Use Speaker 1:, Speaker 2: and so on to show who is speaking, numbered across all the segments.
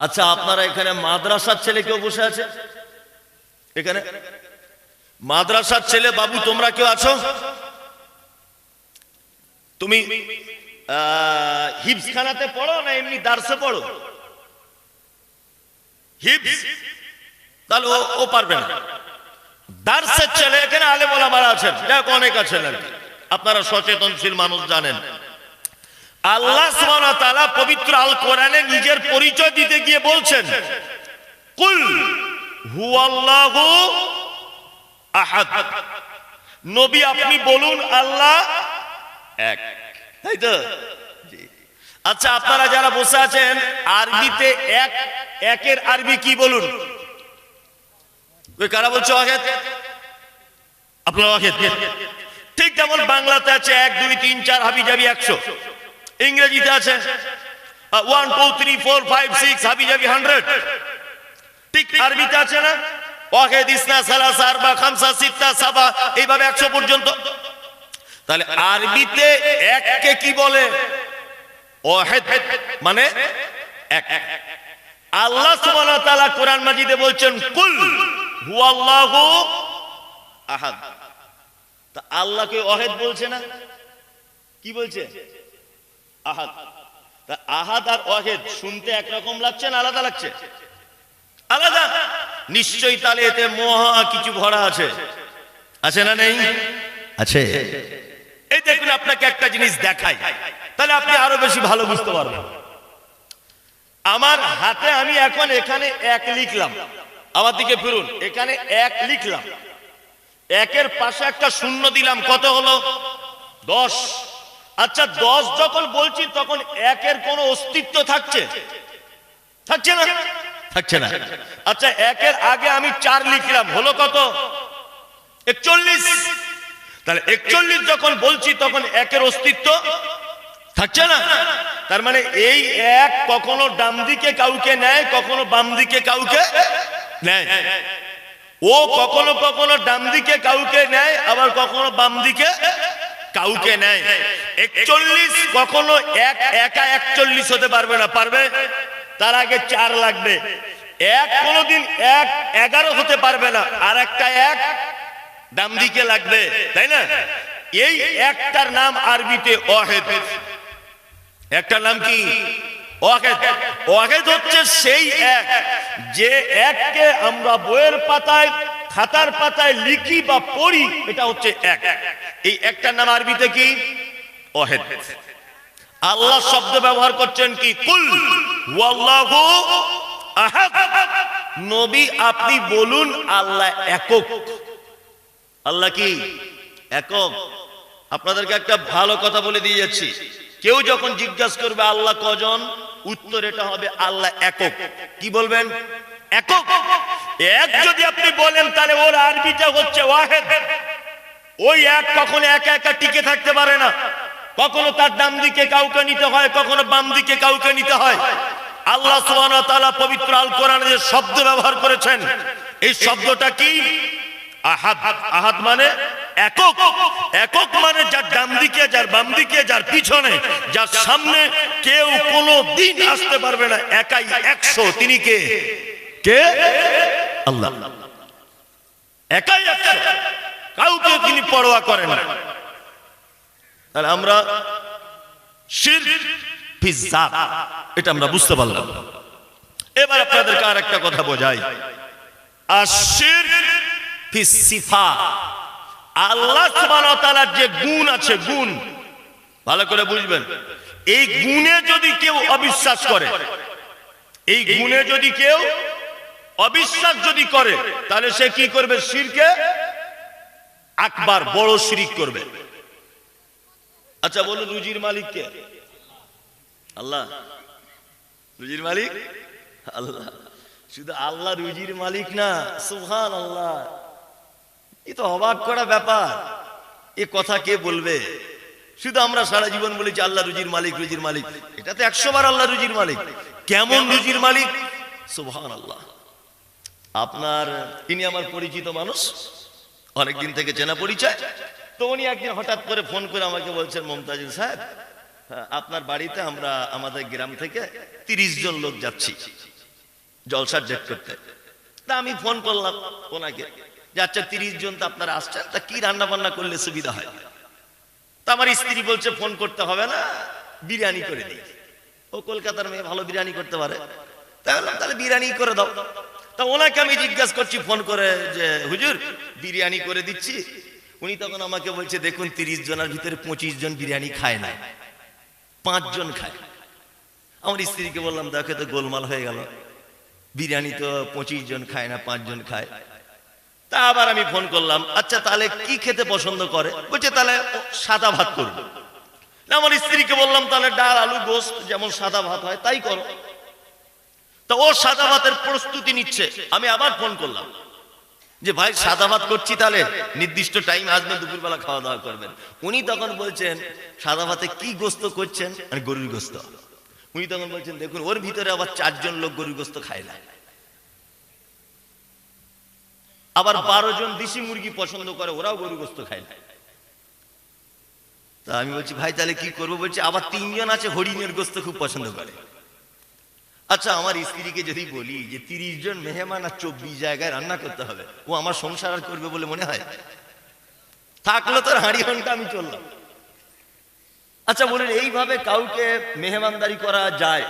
Speaker 1: আচ্ছা আপনারা এখানে মাদ্রাসার ছেলে কেউ বসে আছে? এখানে? মাদ্রাসার ছেলে বাবু তোমরা কেউ আছো? তুমি আহ, হিপস পড়ো না এমনি দার্সে পড়ো? হিপস তাহলে ও ও পারবে না। দার্সের ছেলে এখানে আলে বলা মারা আছেন যাক অনেক আছেন। আপনারা সচেতনশীল মানুষ জানেন। আল্লাহ পবিত্র আল কোরআনে নিজের পরিচয় দিতে গিয়ে বলছেন, কুল নবী, আপনি বলুন, আল্লাহ এক। তাই তো? আচ্ছা আপনারা যারা বসে আছেন, আরবিতে এক, একের আরবি কি বলুন? কারা বলছে অহেদ আপনার অহেদ ঠিক যেমন বাংলাতে আছে এক, দুই, তিন, চার হাবি যাবি একশো। ইংরেজিতে আছে। One two three four five six হাবি যাবি হান্ড্রেড ঠিক আরবিতে আছে না? ওয়াহেদ, ইসনা, সালাসা, আরবা, খামসা, সিত্তা, সাবা, এইভাবে একশো পর্যন্ত। তাহলে আরবিতে এককে কি বলে? ওয়াহেদ মানে এক। আল্লাহ সুবহানাহু তাআলা কোরআন মাজিদে বলছেন, কুল হুয়াল্লাহু আহাদ। তা আল্লাহকে ওয়াহেদ বলছে না? কি বলছে? আহাদ। তা আহাদ আর ওয়াহেদ শুনতে একরকম লাগছে না আলাদা লাগছে? আলাদা। নিশ্চয়ই তাহলে এতে মহা কিছু ভরা আছে। আছে না নেই? আছে। এই দেখুন, আপনাকে একটা জিনিস দেখাই। তাহলে আপনি আরও বেশি ভালো বুঝতে পারবেন। আমার হাতে আমি এখন এখানে এক লিখলাম। আমার দিকে ফিরুন। এখানে এক লিখলাম। একের পাশে একটা শূন্য দিলাম। কত হলো? দশ। আচ্ছা দশ যখন বলছি, তখন একের কোনো অস্তিত্ব থাকছে? থাকছে না? থাকছে না। আচ্ছা একের আগে আমি চার লিখলাম, হলো কত? একচল্লিশ। তাহলে একচল্লিশ যখন বলছি, তখন একের অস্তিত্ব থাকছে না? তার মানে এই এক কখনো ডাম দিকে কাউকে নেয়, কখনো বাম দিকে কাউকে নেয়। ও কখনো কখনো ডাম দিকে কাউকে নেয়, আবার কখনো বাম দিকে কাউকে নেয়। একচল্লিশ কখনো এক, একা একচল্লিশ হতে পারবে না, পারবে? তার আগে চার লাগবে। এক কোনোদিন এক, এগারো হতে পারবে না, আর একটা এক ডাম দিকে লাগবে, তাই না? এই একটার নাম আরবিতে অহেদ একটার নাম কি? হচ্ছে সেই এক যে এককে আমরা বইয়ের পাতায়, খাতার পাতায় লিখি বা পড়ি, এটা হচ্ছে এক। এই একটার নাম আরবিতে কি? ওয়াহেদ আল্লাহ শব্দ ব্যবহার করছেন কি? কুল। ওয়াল্লাহু আহাদ। নবী, আপনি বলুন আল্লাহ একক। আল্লাহ কি? একক। আপনাদেরকে একটা ভালো কথা বলে দিয়ে যাচ্ছি। কেউ যখন জিজ্ঞাসা করবে আল্লাহ কজন, উত্তর এটা হবে আল্লাহ একক। কি বলবেন? একক। এক যদি আপনি বলেন, তাহলে ওর আরবিটা হচ্ছে ওয়াহেদ। ওই এক কখনো একা একা টিকে থাকতে পারে না। কখনো তার ডান দিকে কাউকে নিতে হয়, কখনো বাম দিকে কাউকে নিতে হয়। আল্লাহ ওয়া পবিত্র আল কোরআনে যে শব্দ ব্যবহার করেছেন, এই শব্দটা কি? মানে একক। একক মানে যার ডান দিকে, যার বাম দিকে, যার পিছনে, যার সামনে কেউ কোনো দিন আসতে পারবে না। একাই একশো। তিনি কে? কে? আল্লাহ। একাই একশো। কাউকে তিনি পরোয়া করেন না। তাহলে আমরা এটা আমরা বুঝতে পারলাম। এবার আপনাদেরকে আর একটা কথা বোঝাই আল্লাহ যে গুণ আছে, গুণ, ভালো করে বুঝবেন। এই গুণে যদি কেউ অবিশ্বাস করে, এই গুণে যদি কেউ অবিশ্বাস যদি করে, তাহলে সে কি করবে? শিরকে আকবার, বড় শিরিক করবে। আচ্ছা বলুন রুজির মালিক কে? আল্লাহ। রুজির মালিক? আল্লাহ। শুধু আল্লাহ রুজির মালিক না সুহান আল্লাহ এ তো অবাক করা ব্যাপার। এ কথা কে বলবে? শুধু আমরা সারা জীবন বলেছি আল্লাহ রুজির মালিক রুজির মালিক। এটা তো একশো বার আল্লাহ রুজির মালিক। কেমন রুজির মালিক? সুবহান আল্লাহ আপনার, ইনি আমার পরিচিত মানুষ। অনেকদিন থেকে চেনা পরিচয়। তো উনি একদিন হঠাৎ করে ফোন করে আমাকে বলছেন, মমতাজুল সাহেব আপনার বাড়িতে আমরা, আমাদের গ্রাম থেকে তিরিশ জন লোক যাচ্ছি জলসার ডেট করতে। তা আমি ফোন করলাম ওনাকে, যে আচ্ছা তিরিশ জন তো আপনারা আসছেন, তা কি রান্না বান্না করলে সুবিধা হয়? তা আমার স্ত্রী বলছে, ফোন করতে হবে না, বিরিয়ানি করে দিই। ও কলকাতার মেয়ে ভালো বিরিয়ানি করতে পারে। তা বললাম, তাহলে বিরিয়ানি করে দাও। তা ওনাকে আমি জিজ্ঞাসা করছি, ফোন করে যে, হুজুর, বিরিয়ানি করে দিচ্ছি। উনি তখন আমাকে বলছে, দেখুন, তিরিশ জনের ভিতরে পঁচিশ জন বিরিয়ানি খায় না। পাঁচজন খায়। আমার স্ত্রীকে বললাম, দেখে তো গোলমাল হয়ে গেল। বিরিয়ানি তো পঁচিশ জন খায় না পাঁচজন খায়। তা আবার আমি ফোন করলাম আচ্ছা তাহলে কি খেতে পছন্দ করে? বলছে, তাহলে সাদা ভাত করব। আমার স্ত্রীকে বললাম, তাহলে ডাল, আলু, গোস্ত, যেমন সাদা ভাত হয়, তাই করো। তা ও সাদা ভাতের প্রস্তুতি নিচ্ছে। আমি আবার ফোন করলাম। যে ভাই সাদা ভাত করছি তাহলে নির্দিষ্ট টাইম আসবে দুপুরবেলা খাওয়া দাওয়া করবেন। উনি তখন বলছেন সাদা ভাতে কি গোস্ত করছেন? মানে গরুর গোস্ত। উনি তখন বলছেন, দেখুন, ওর ভিতরে আবার চারজন লোক গরুর গোস্ত খায় না। আবার বারো জন দেশি মুরগি পছন্দ করে, ওরাও গরু গোস্ত খায় না। তা আমি বলছি, ভাই, তাহলে কি করব? বলছি, আবার তিনজন আছে, হরিণের গোস্ত খুব পছন্দ করে। আচ্ছা আমার স্ত্রীকে যদি বলি যে তিরিশ জন মেহমান আর চব্বিশ জায়গায় রান্না করতে হবে, ও আমার সংসার আর করবে বলে মনে হয়? থাকল তোর হাঁড়ি ঘণ্টা, আমি চললাম। আচ্ছা বলুন, এইভাবে কাউকে মেহমানদারি করা যায়?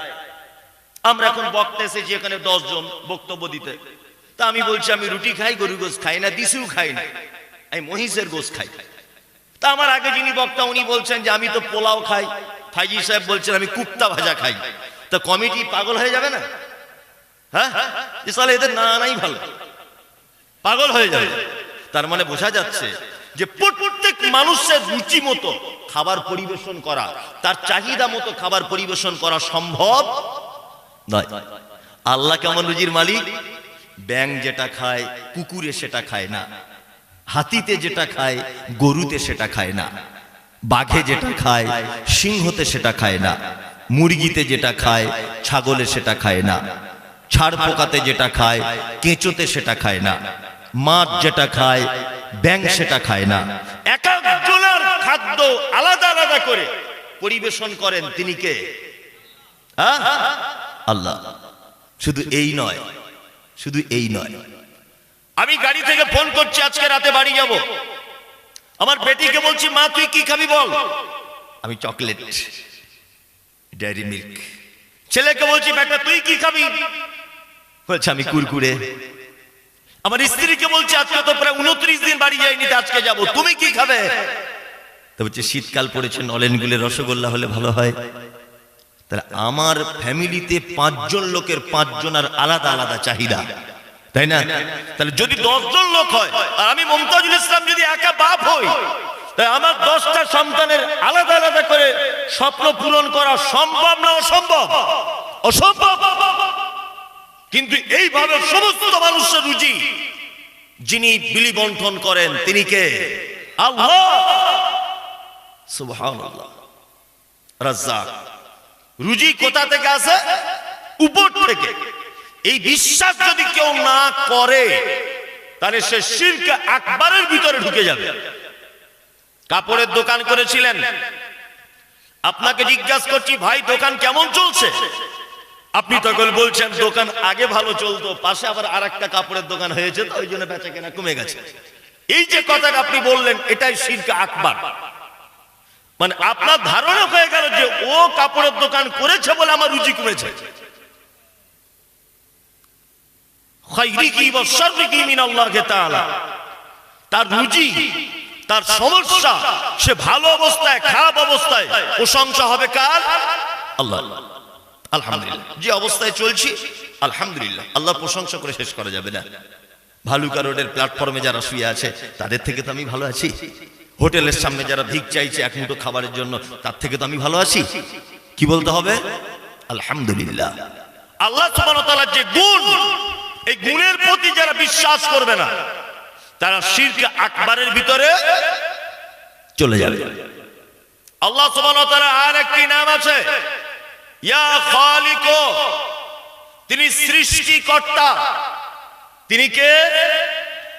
Speaker 1: আমরা এখন বক্তা এসেছি এখানে জন বক্তব্য দিতে। তা আমি বলছি, আমি রুটি খাই গরু গোস খাই না দিসিও খাই না। আমি মহিষের গোস খাই। তা আমার আগে যিনি বক্তা, উনি বলছেন যে আমি তো পোলাও খাই। ফাইজি সাহেব বলছেন, আমি কুপ্তা ভাজা খাই। তা কমিটি পাগল হয়ে যাবে না? হ্যাঁ? যে সালে এদের না ভালো। পাগল হয়ে যাবে। তার মানে বোঝা যাচ্ছে যে প্রত্যেক মানুষের রুচি মতো খাবার পরিবেশন করা, তার চাহিদা মতো খাবার পরিবেশন করা সম্ভব নয়। আল্লাহ কেমন রুজির মালিক? ব্যাং যেটা খায়, কুকুরে সেটা খায় না। হাতিতে যেটা খায়, গরুতে সেটা খায় না। বাঘে যেটা খায়, সিংহতে সেটা খায় না। মুরগিতে যেটা খায়, ছাগলে সেটা খায় না। ছাড় পোকাতে যেটা খায়, কেঁচোতে সেটা খায় না। মাছ যেটা খায় ব্যাং সেটা খায় না। এক একজনের খাদ্য আলাদা আলাদা করে পরিবেশন করেন তিনি কে? হ্যাঁ? আল্লাহ। শুধু এই নয়, শুধু এই নয়। আমি গাড়ি থেকে ফোন করছি, আজকে রাতে বাড়ি যাব। আমার বেটিকে বলছি, মা, তুই কি খাবি বল? আমি চকলেট। ডেয়ারি মিল্ক ছেলেকে বলছি, বেটা, তুই কি খাবি? বলছে, আমি কুরকুরে। আমার স্ত্রীকে বলছি, আজকে তো প্রায় উনত্রিশ দিন বাড়ি যাইনি, তো আজকে যাব। তুমি কি খাবে? তো বলছে, শীতকাল পড়েছে নলেন গুলে রসগোল্লা হলে ভালো হয়। তাহলে আমার ফ্যামিলিতে পাঁচজন লোকের পাঁচজনের আলাদা আলাদা চাহিদা। তাই না? তাহলে যদি দশজন লোক হয়, আর আমি মমতাজুল ইসলাম যদি একা বাপ হই তাই আমার দশটা সন্তানের আলাদা আলাদা করে স্বপ্ন পূরণ করা সম্ভব না অসম্ভব? অসম্ভব। কিন্তু এইভাবে সমস্ত মানুষের রুচি যিনি বিলি বন্টন করেন, তিনি কে? আল্লাহ। সুবহানাল্লাহ। রাজ্জাক। রুজি কোথা থেকে আসে? উপর থেকে। এই বিশ্বাস যদি কেউ না করে, তাহলে সে শিরকে আকবরের ভিতরে ঢুকে যাবে। কাপড়ের দোকান করেছিলেন। আপনাকে জিজ্ঞাসা করছি, ভাই, দোকান কেমন চলছে? আপনি তখন বলছেন, দোকান আগে ভালো চলতো, পাশে আবার আর একটা কাপড়ের দোকান হয়েছে, তো ওই জন্য বেচা কেনা কমে গেছে। এই যে কথাটা আপনি বললেন, এটাই শিরকে আকবার। মানে আপনার ধারণা হয়ে গেল যে ও কাপড়ের দোকান করেছে বলে আমার রুচি কমেছে। তার রুচি তার সমস্যা, সে ভালো অবস্থায়, খারাপ অবস্থায়, প্রশংসা হবে কার? আল্লাহ। আলহামদুলিল্লাহ। যে অবস্থায় চলছি, আলহামদুলিল্লাহ। আল্লাহ প্রশংসা করে শেষ করা যাবে না। ভালুকা রোডের প্ল্যাটফর্মে যারা শুয়ে আছে, তাদের থেকে তো আমি ভালো আছি। হোটেলের সামনে যারা ভিক চাইছে এক মুঠো খাবারের জন্য, তার থেকে তো আমি ভালো আছি। কি বলতে হবে? আলহামদুলিল্লাহ। আল্লাহ যে গুণ এই গুণের প্রতি যারা বিশ্বাস করবে না, তারা শিরকে আকবারের ভিতরে চলে যাবে। আল্লাহ আর একটি নাম আছে, ইয়া খালিকো। তিনি সৃষ্টিকর্তা। তিনি কে?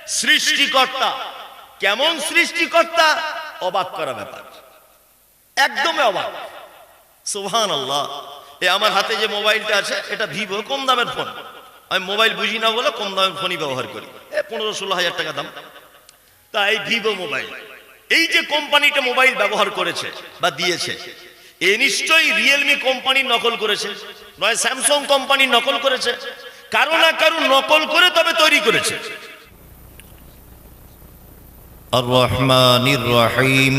Speaker 1: সৃষ্টিকর্তা। কেমন সৃষ্টিকর্তা? অবাক করা ব্যাপার। একদমই অবাক। সুবহান আল্লাহ এ আমার হাতে যে মোবাইলটা আছে, এটা ভিভো, কম দামের ফোন আমি মোবাইল বুঝি না বলে কম দামের ফোনই ব্যবহার করি এ পনেরো ষোলো হাজার টাকা দাম তা এই ভিভো মোবাইল এই যে কোম্পানিটা মোবাইল ব্যবহার করেছে বা দিয়েছে এ নিশ্চয়ই রিয়েলমি কোম্পানি নকল করেছে নয় স্যামসাং কোম্পানি নকল করেছে কারো না কারো নকল করে তবে তৈরি করেছে
Speaker 2: الرحمن الرحيم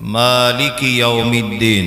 Speaker 2: مالك يوم الدين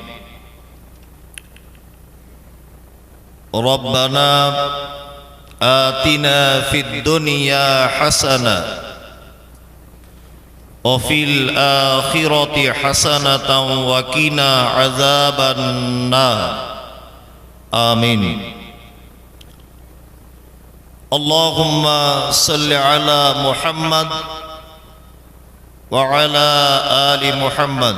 Speaker 2: ربنا آتنا في الدنيا حسنة وفي الآخرة حسنة وقنا عذاب النار. آمين. اللهم صل على محمد وعلى آل محمد.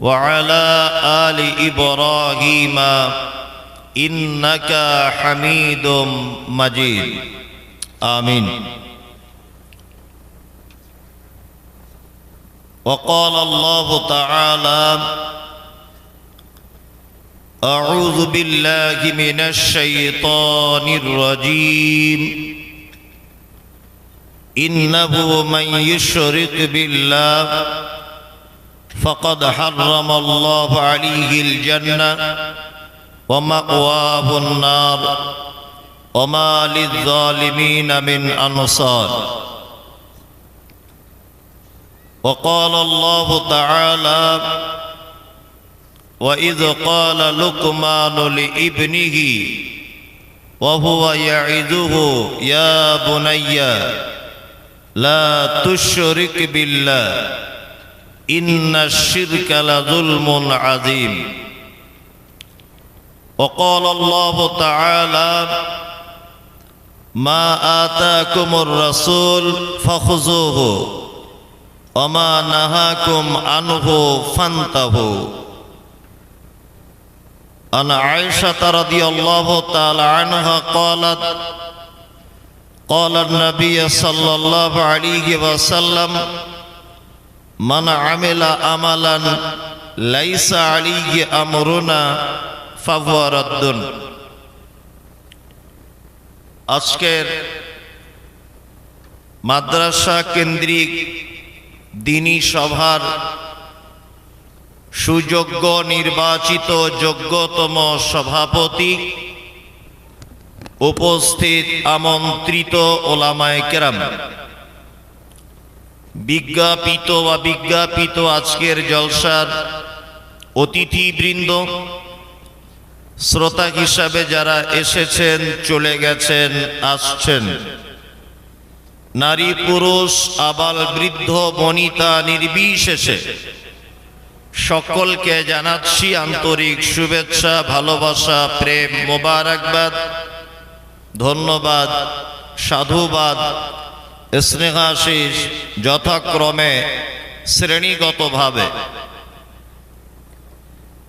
Speaker 2: وعلى آل إبراهيم إنك حميد مجيد. آمين. وقال الله تعالى أعوذ بالله من الشيطان الرجيم. إنه من يشرك بالله فقد حرم الله عليه الجنة ومأواه النار وما للظالمين من أنصار. وقال الله تعالى وإذ قال لقمان لابنه وهو يعظه يا بني لا تشرك بالله. إن الشرك لظلم عظيم وقال الله تعالى ما آتاكم الرسول فخذوه وما نهاكم عنه فانتهوا عن عائشة رضي الله تعالى عنها قالت قال النبي صلى الله عليه وسلم মান আমেলা আমালান লাইসা আলিয়ে আমরুনা ফাভারাদ্দুন আজকের মাদ্রাসা কেন্দ্রিক দিনী সভার সুযোগ্য নির্বাচিত যোগ্যতম সভাপতি উপস্থিত আমন্ত্রিত ওলামায় কেরাম। বিজ্ঞাপিত বা বিজ্ঞাপিত আজকের জলসার অতিথিবৃন্দ, শ্রোতা হিসাবে যারা এসেছেন, চলে গেছেন, আসছেন। নারী, পুরুষ, আবাল বৃদ্ধ, বনিতা, নির্বিশেষে সকলকে জানাচ্ছি আন্তরিক শুভেচ্ছা, ভালোবাসা, প্রেম, মোবারকবাদ, ধন্যবাদ, সাধুবাদ স্নেহাশিস যথাক্রমে শ্রেণীগতভাবে।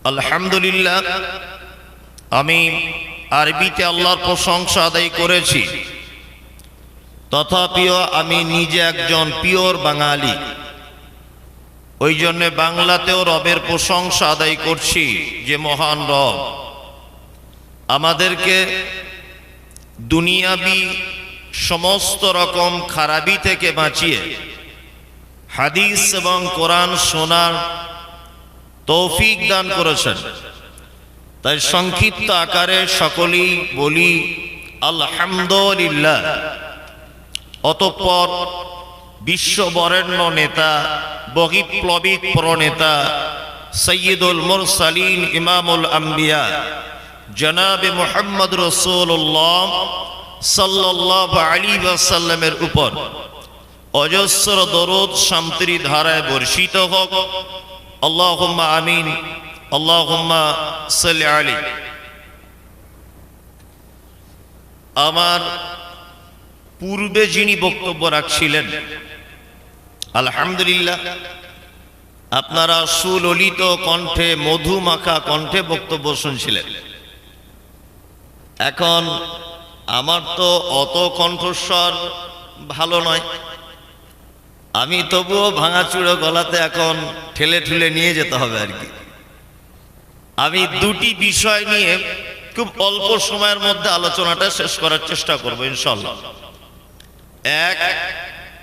Speaker 2: আলহামদুলিল্লাহ, আমি আরবিতে আল্লাহর প্রশংসা আদায় করেছি। তথাপিও আমি নিজে একজন পিওর বাঙালি। ওই জন্যে বাংলাতেও রবের প্রশংসা আদায় করছি যে মহান রব। আমাদেরকে দুনিয়াবি সমস্ত রকম খারাপি থেকে বাঁচিয়ে হাদিস এবং কোরআন শোনার তৌফিক দান করেছেন। তাই সংক্ষিপ্ত আকারে সকলেই বলি, আলহামদুলিল্লাহ। অতঃপর বিশ্ব বরেণ্য নেতা বহিপ্লবিক প্রণেতা সৈয়দুল মুরসালিন, ইমামুল আম্বিয়া, জনাবে মোহাম্মদ রসুল্লাহ সাল্লাহ আলী ওয়াসাল্লামের উপর অজস্র দরদ শান্তির ধারায় বর্ষিত হোক। আল্লাহুম্মা আমিন সাল্লি আলী আমার পূর্বে যিনি বক্তব্য রাখছিলেন, আলহামদুলিল্লাহ, আপনারা সুললিত কণ্ঠে মধু মাখা কণ্ঠে বক্তব্য শুনছিলেন। এখন আমার তো অত কণ্ঠস্বর ভালো নয়। আমি তবুও ভাঙাচুড়ো গলাতে এখন ঠেলে ঠুলে নিয়ে যেতে হবে আর কি। আমি দুটি বিষয় নিয়ে খুব অল্প সময়ের মধ্যে আলোচনাটা শেষ করার চেষ্টা করব ইনশাল্লাহ এক,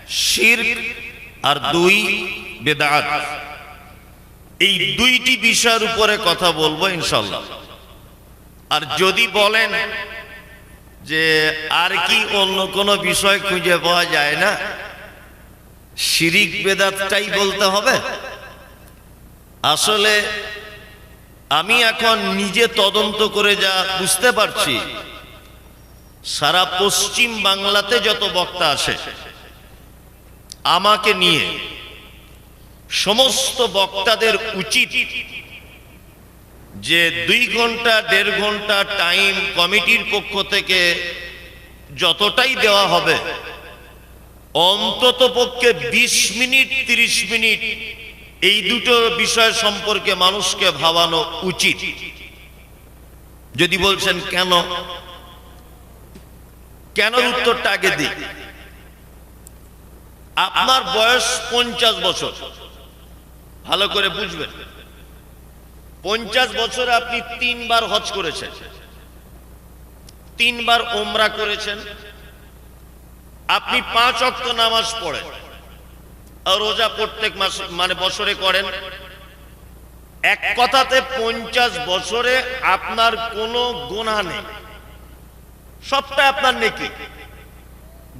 Speaker 2: শির আর দুই, বেদাত। এই দুইটি বিষয়ের উপরে কথা বলব ইনশাল্লাহ আর যদি বলেন যে আর কি অন্য কোনো বিষয় খুঁজে পাওয়া যায় না। শিরিক বেদাতটাই বলতে হবে। আসলে আমি এখন নিজে তদন্ত করে যা বুঝতে পারছি, সারা পশ্চিম বাংলাতে যত বক্তা আসে আমাকে নিয়ে সমস্ত বক্তাদের উচিত যে দুই ঘণ্টা, দেড় ঘণ্টা টাইম কমিটির পক্ষ থেকে যতটাই দেওয়া হবে, অন্তত পক্ষে বিশ মিনিট, তিরিশ মিনিট, এই দুটো বিষয় সম্পর্কে মানুষকে ভাবানো উচিত। যদি বলছেন কেন? কেন উত্তরটা আগে দিই? আপনার বয়স পঞ্চাশ বছর। ভালো করে বুঝবেন। পঞ্চাশ বছরে আপনি তিনবার হজ করেছেন। তিনবার ওমরা করেছেন। আপনি পাঁচ অক্ত নামাজ পড়েন। রোজা প্রত্যেক মাস মানে বছরে করেন। এক কথাতে পঞ্চাশ বছরে আপনার কোনো গোনা নেই। সবটা আপনার নেকি।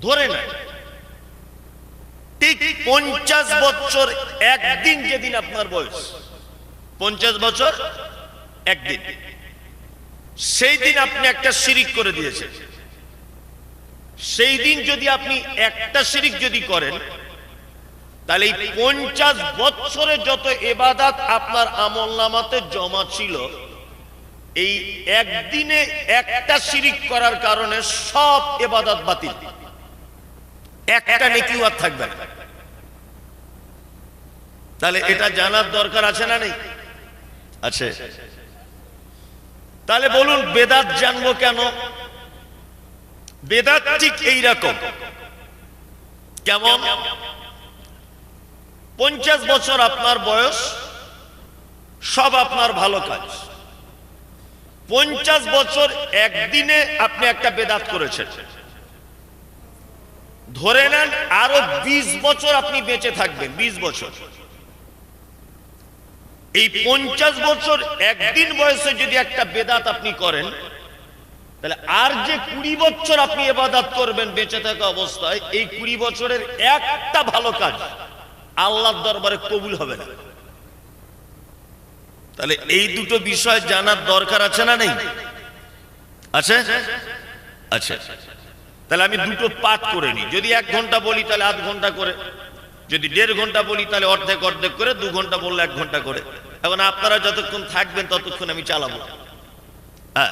Speaker 2: ধরে না ঠিক পঞ্চাশ বছর একদিন যেদিন আপনার বয়স। পঞ্চাশ বছর? একদিন। সেই দিন আপনি একটা শিরিক করে দিয়েছেন। সেই দিন যদি আপনি একটা শিরিক যদি করেন, তাহলে এই পঞ্চাশ বৎসরে যত এবাদাত আপনার আমল নামাতে জমা ছিল, এই একদিনে একটা শিরিক করার কারণে সব এবাদাত বাতিল। একটা নেকিও থাকবে তাহলে এটা জানার দরকার আছে না নেই? আছে। তাহলে বলুন, বেদাত জানব কেন? বেদাত ঠিক এইরকম। কেমন? পঞ্চাশ বছর আপনার বয়স, সব আপনার ভালো কাজ। পঞ্চাশ বছর একদিনে আপনি একটা বেদাত করেছেন। ধরে নেন, আরও ২০ বছর আপনি বেঁচে থাকবেন ২০ বছর। এই পঞ্চাশ বছর একদিন বয়সে যদি একটা বেদাত আপনি করেন, তাহলে আর যে কুড়ি বছর আপনি এবাদাত করবেন, বেঁচে থাকা অবস্থায়, এই কুড়ি বছরের একটা ভালো কাজ আল্লাহর দরবারে কবুল হবে না। তাহলে এই দুটো বিষয় জানার দরকার আছে না নেই? আছে? আচ্ছা। তাহলে আমি দুটো পাঠ করে নিই। যদি এক ঘণ্টা বলি, তাহলে আধ ঘণ্টা করে যদি দেড় ঘণ্টা বলি, তাহলে অর্ধেক অর্ধেক করে দু ঘণ্টা বললে এক ঘণ্টা করে। এখন আপনারা যতক্ষণ থাকবেন, ততক্ষণ আমি চালাবো। হ্যাঁ।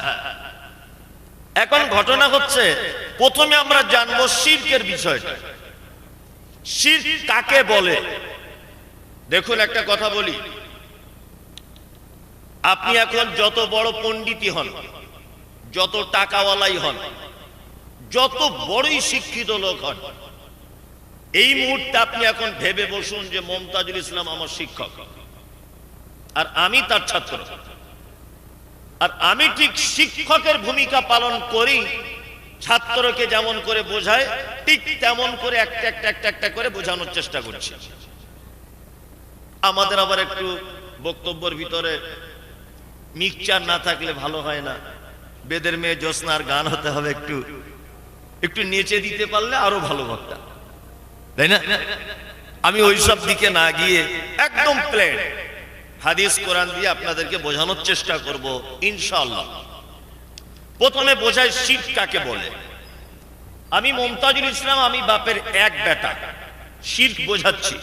Speaker 2: এখন ঘটনা হচ্ছে, প্রথমে আমরা জানব শিল্পের বিষয়টা। শিল্প কাকে বলে? দেখুন, একটা কথা বলি। আপনি এখন যত বড় পণ্ডিতই হন, যত টাকাওয়ালাই হন, যত বড়ই শিক্ষিত লোক হন এই মুহূর্তে আপনি এখন ভেবে বসুন যে মমতাজুল ইসলাম আমার শিক্ষক। আর আমি তার ছাত্র। আর আমি ঠিক শিক্ষকের ভূমিকা পালন করি, ছাত্রকে যেমন করে বোঝায়, ঠিক তেমন করে একটা একটা একটা একটা করে বোঝানোর চেষ্টা করছি। আমাদের আবার একটু বক্তব্যের ভিতরে মিক্সচার না থাকলে ভালো হয় না। বেদের মেয়ে জ্যোৎস্নার গান হতে হবে একটু। একটু নেচে দিতে পারলে আরও ভালো বক্তা তাই না? আমি ওইসব দিকে না গিয়ে
Speaker 1: একদম প্লেন হাদিস, কোরআন দিয়ে আপনাদেরকে বোঝানোর চেষ্টা করব, ইনশাআল্লাহ। প্রথমে বোঝায় শিব কাকে বলে। আমি মমতাজুল ইসলাম, আমি বাপের এক বেটা। শির্ক বোঝাচ্ছি।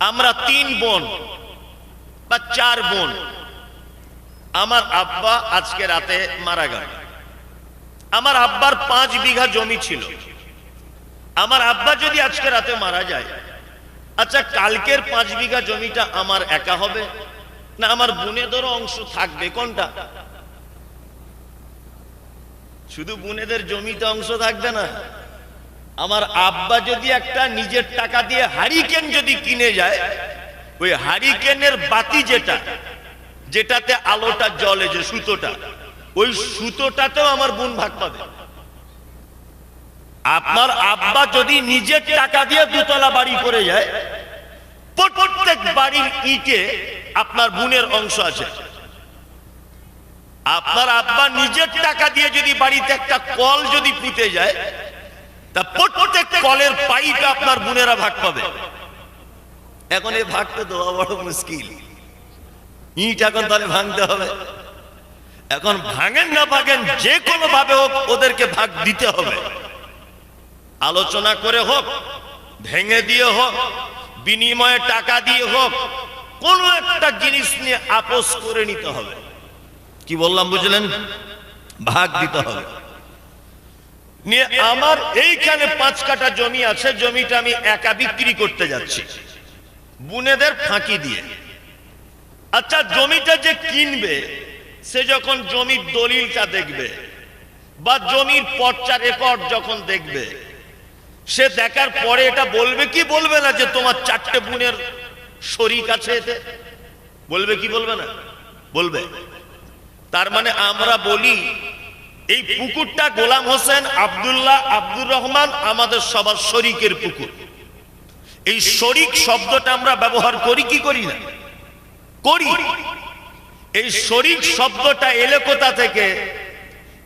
Speaker 1: আমরা তিন বোন বা চার বোন। আমার আব্বা আজকে রাতে মারা গেল। আমার আব্বার পাঁচ বিঘা জমি ছিল। আমার আব্বা যদি আজকে রাতে মারা যায় আচ্ছা কালকের পাঁচ বিঘা জমিটা আমার একা হবে? না, আমার বোনেদেরও অংশ থাকবে, কোনটা? শুধু বোনেদের জমিতে অংশ থাকবে না, আমার আব্বা যদি একটা নিজের টাকা দিয়ে হারিকেন যদি কিনে যায়, ওই হারিকেনের বাতি যেটা, যেটাতে আলোটা জ্বলে যে সুতোটা, ওই সুতোটাতেও আমার বোন ভাগ পাবে। আপনার আব্বা যদি নিজের টাকা দিয়ে দুতলা বাড়ি করে যায় প্রত্যেক বাড়ির ইটে আপনার বোনের অংশ আছে। আপনার আব্বা নিজের টাকা দিয়ে যদি বাড়িতে একটা কল যদি পুঁতে যায় তা প্রত্যেক কলের পাইপ আপনার বোনেরা ভাগ পাবে। এখন এই ভাগটা দেওয়া বড় মুশকিল। ইট এখন তাহলে ভাঙতে হবে। এখন ভাঙেন না ভাঙেন যে কোনো ভাবে হোক ওদেরকে ভাগ দিতে হবে। আলোচনা করে হোক, ভেঙে দিয়ে হোক, বিনিময়ে টাকা দিয়ে হোক, কোনো একটা জিনিস নিয়ে আপোষ করে নিতে হবে।
Speaker 2: কি বললাম বুঝলেন? ভাগ দিতে হবে।
Speaker 1: নিয়ে আমার এইখানে পাঁচ কাটা জমি আছে, জমিটা আমি একা বিক্রি করতে যাচ্ছি। বুনেদের ফাঁকি দিয়ে। আচ্ছা জমিটা যে কিনবে, সে যখন জমির দলিলটা দেখবে, বা জমির পর্চা রেকর্ড যখন দেখবে সে দেখার পরে এটা বলবে কি বলবে না যে তোমার চারটে বোনের শরিক আছে এতে? বলবে কি বলবে না? বলবে। তার মানে আমরা বলি, এই পুকুরটা গোলাম হোসেন, আব্দুল্লাহ, আব্দুর রহমান আমাদের সবার শরিকের পুকুর। এই শরিক শব্দটা আমরা ব্যবহার করি কি করি না? করি। এই শরিক শব্দটা এলে কোথা থেকে?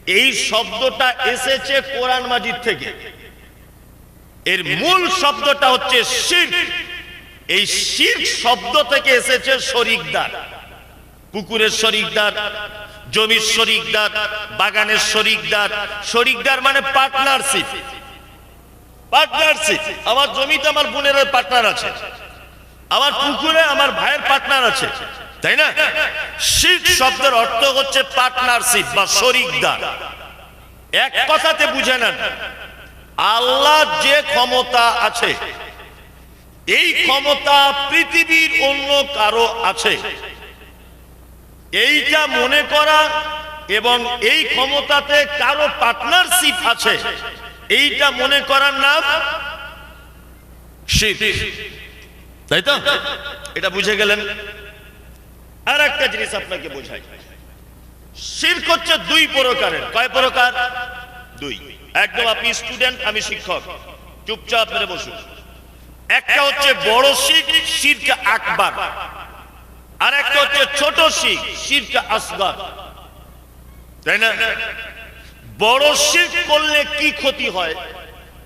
Speaker 1: এই শব্দটা এসেছে কোরআন মাজিদ থেকে। এর মূল শব্দটা হচ্ছে শির। এই শির শব্দ থেকে এসেছে শরিকদার। পুকুরের শরিকদার, জমির শরিকদার, বাগানের শরিকদার। শরিকদার মানে পার্টনারশিপ পার্টনারশিপ আমার জমিতে আমার বোনের পার্টনার আছে। আমার পুকুরে আমার ভাইয়ের পার্টনার আছে। তাই না? শিখ শব্দের অর্থ হচ্ছে পার্টনারশিপ বা শরিকদার। এক কথাতে বুঝে নেন। আল্লাহ যে ক্ষমতা আছে, এই ক্ষমতা পৃথিবীর অন্য কারও আছে। এইটা মনে করা এবং এই ক্ষমতাতে কারও পার্টনারশিপ আছে, এইটা মনে করার নাম তাই তো? এটা বুঝে গেলেন? আর একটা জিনিস আপনাকে বোঝাই। শির্ক হচ্ছে দুই প্রকারের। কয় প্রকার? দুই। একদম আপনি স্টুডেন্ট আমি শিক্ষক। চুপচাপ মেরে বসুন একটা হচ্ছে বড় শিখ, শিরকে আকবার। আর একটা হচ্ছে ছোট শিখ, শিরকে আসগার। তাই না? বড় শির করলে কি ক্ষতি হয়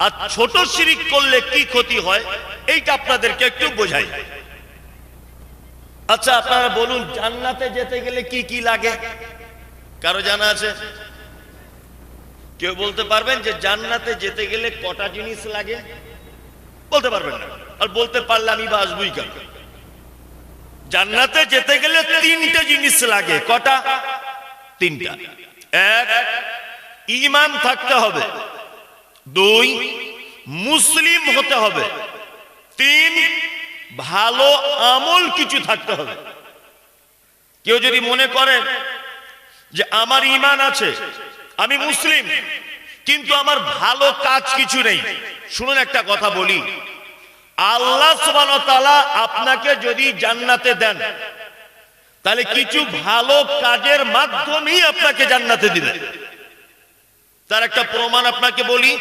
Speaker 1: আর ছোট শিরিক করলে কি ক্ষতি হয়, এইটা আপনাদেরকে একটু বোঝাই। আচ্ছা আপনারা বলুন, জান্নাতে যেতে গেলে কি কি লাগে? কারও জানা আছে? কেউ বলতে পারবেন যে জান্নাতে যেতে গেলে কটা জিনিস লাগে? বলতে পারবেন না। আর বলতে পারলে আমি বা কেন? জান্নাতে যেতে গেলে তিনটে জিনিস লাগে। কটা? তিনটা। এক ইমান থাকতে হবে। দুই, মুসলিম হতে হবে। তিন, ভালো আমল কিছু থাকতে হবে। কেউ যদি মনে করে যে আমার ইমান আছে আমি মুসলিম কিন্তু আমার ভালো কাজ কিছু নেই। শুনুন একটা কথা বলি। আল্লাহ আপনাকে যদি জান্নাতে দেন তাহলে কিছু ভালো কাজের মাধ্যমেই আপনাকে জান্নাতে দিবেন তার একটা প্রমাণ আপনাকে বলি।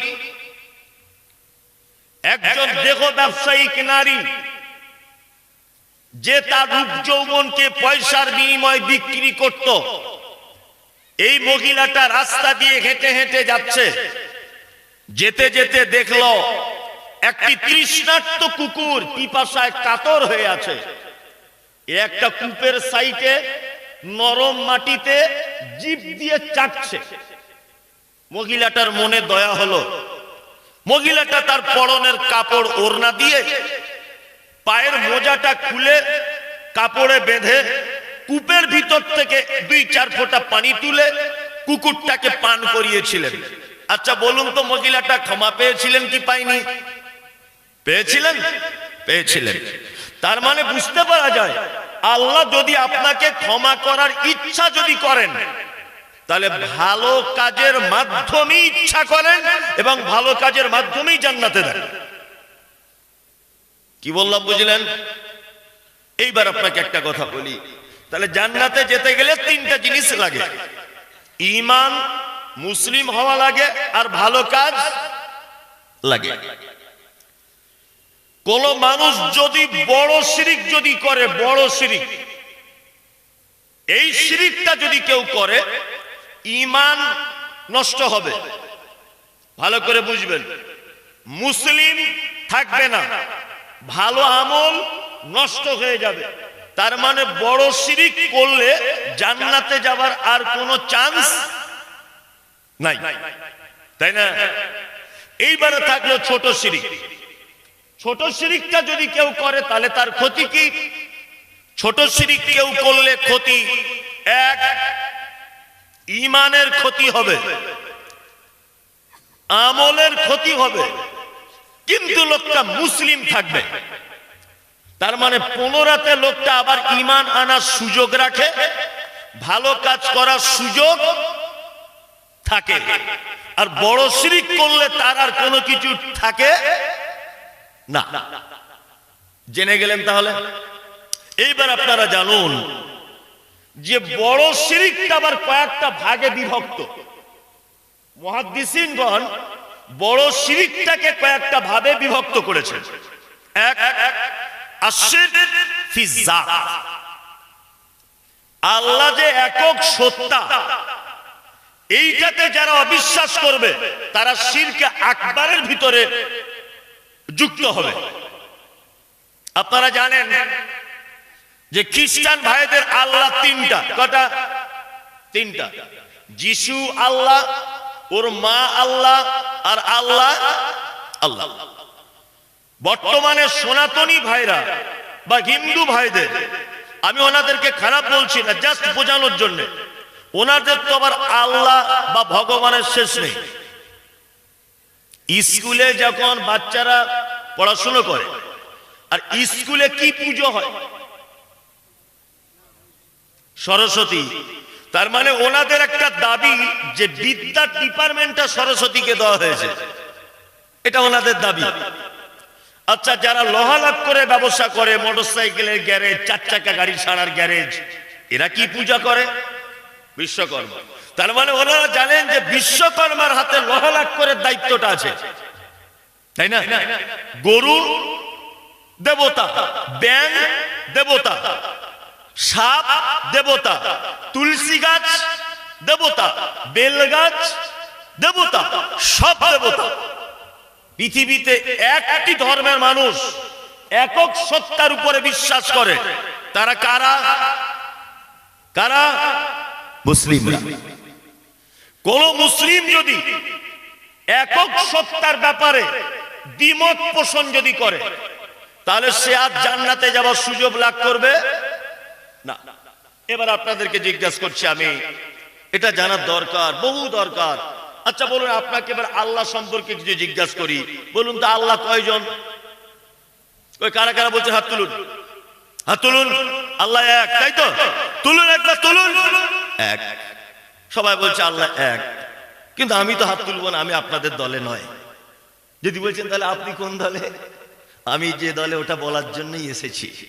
Speaker 1: একজন দেহ ব্যবসায়িক নারী? যে তার রূপ যৌবনকে পয়সার বিনিময়ে বিক্রি করত। এই মহিলাটা রাস্তা দিয়ে হেঁটে হেঁটে যাচ্ছে। যেতে যেতে দেখল একটি তৃষ্ণার্ত কুকুর পিপাসায় কাতর হয়ে আছে। একটা কূপের সাইটে নরম মাটিতে জিভ দিয়ে চাটছে। মহিলাটার মনে দয়া হলো। মহিলাটা তার পরনের কাপড় ওড়না দিয়ে পায়ের মোজাটা খুলে কাপড়ে বেঁধে কূপের ভিতর থেকে দুই চার ফোঁটা পানি তুলে কুকুরটাকে পান করিয়েছিলেন। আচ্ছা বলুন তো, মহিলাটা ক্ষমা পেয়েছিলেন কি পাইনি পেয়েছিলেন? পেয়েছিলেন। তার মানে বুঝতে পারা যায়, আল্লাহ যদি আপনাকে ক্ষমা করার ইচ্ছা যদি করেন, তাহলে ভালো কাজের মাধ্যমেই ইচ্ছা করেন এবং ভালো কাজের মাধ্যমেই জান্নাতে দেন। কি বললাম, বুঝলেন? এইবার আপনাকে একটা কথা বলি। তাহলে জান্নাতে যেতে গেলে তিনটা জিনিস লাগে। ইমান মুসলিম হওয়া লাগে আর ভালো কাজ লাগে। কোন মানুষ যদি বড় শিরিক যদি করে, বড় শিরিক। এই শিরিকটা যদি কেউ করে ইমান নষ্ট হবে। ভালো করে বুঝবেন। মুসলিম থাকবে না। ভালো আমল নষ্ট হয়ে যাবে। তার মানে বড় শিরিক করলে জান্নাতে যাবার আর কোনো চান্স নাই। তাই না? এইবারে থাকল ছোট শিরিক। ছোট শিরিকটা যদি কেউ করে, তাহলে তার ক্ষতি কি? ছোট শিরিক কেউ করলে ক্ষতি এক, ইমানের ক্ষতি হবে। আমলের ক্ষতি হবে। কিন্তু লোকটা মুসলিম থাকবে। তার মানে পুনরাতে লোকটা আবার ইমান আনার সুযোগ রাখে, ভালো কাজ করার সুযোগ থাকে। আর বড় শিরিক করলে তার আর কোনো কিছু থাকে না। জেনে গেলেন তাহলে? এইবার আপনারা জানুন যে বড় শিরিকটা আবার কয়েকটা ভাগে বিভক্ত। মহাদিসিনগণ বড় শিরিকটাকে কয়েকটা ভাবে বিভক্ত করেছেন এক। আল্লাহ যে একক সত্তা এইটাতে যারা অবিশ্বাস করবে, তারা শিরকে আকবারের ভিতরে যুক্ত হবে। আপনারা জানেন যে খ্রিস্টান ভাইদের আল্লাহ তিনটা, কটা? তিনটা। যিশু আল্লাহ, ওর মা আল্লাহ, আর আল্লাহ আল্লাহ। বর্তমানে সনাতনী ভাইরা বা হিন্দু ভাইদের, আমি ওনাদেরকে খারাপ বলছি না জাস্ট বোঝানোর জন্য। ওনাদের তো আবার আল্লাহ বা ভগবানের শেষ নেই। স্কুলে যখন বাচ্চারা পড়াশুনো করে, আর স্কুলে কি পুজো হয়? সরস্বতী। তার মানে ওনাদের একটা দাবি যে বিদ্যার ডিপার্টমেন্টটা সরস্বতীকে দেওয়া হয়েছে। এটা ওনাদের দাবি। আচ্ছা যারা লোহা লাভ করে ব্যবসা করে, মোটরসাইকেলের গ্যারেজ চার চাকা গাড়ি ছাড়ার গ্যারেজ, এরা কি পূজা করে? বিশ্বকর্মা। তার মানে ওনারা জানেন যে বিশ্বকর্মার হাতে লোহা লাভ করে দায়িত্বটা আছে। তাই না? গরু, দেবতা ব্যাং দেবতা, সাপ, দেবতা, তুলসী গাছ, দেবতা, বেল গাছ, দেবতা, সব দেবতা। পৃথিবীতে একটি ধর্মের মানুষ একক সত্তার উপরে বিশ্বাস করে। তারা কারা? কারা? মুসলিমরা। কোন মুসলিম যদি একক সত্তার ব্যাপারে দ্বিমত পোষণ যদি করে, তাহলে সে আর জান্নাতে যাওয়ার সুযোগ লাভ করবে? না। এবার আপনাদেরকে জিজ্ঞাসা করছি আমি, এটা জানার দরকার, বহু দরকার। আচ্ছা বলুন, আপনাকে এবার আল্লাহ সম্পর্কে কিছু জিজ্ঞাসা করি, বলুন তো আল্লাহ কয়জন? ওই কারা কারা বলছে, হাত তুলুন। হাত তুলুন। আল্লাহ এক, তাই তো? তুলুন একবার তুলুন। এক। সবাই বলছে, আল্লাহ এক। কিন্তু আমি তো হাত তুলবো না, আমি আপনাদের দলে নয়। যদি বলছেন, তাহলে আপনি কোন দলে? আমি যে দলে, ওটা বলার জন্যই এসেছি।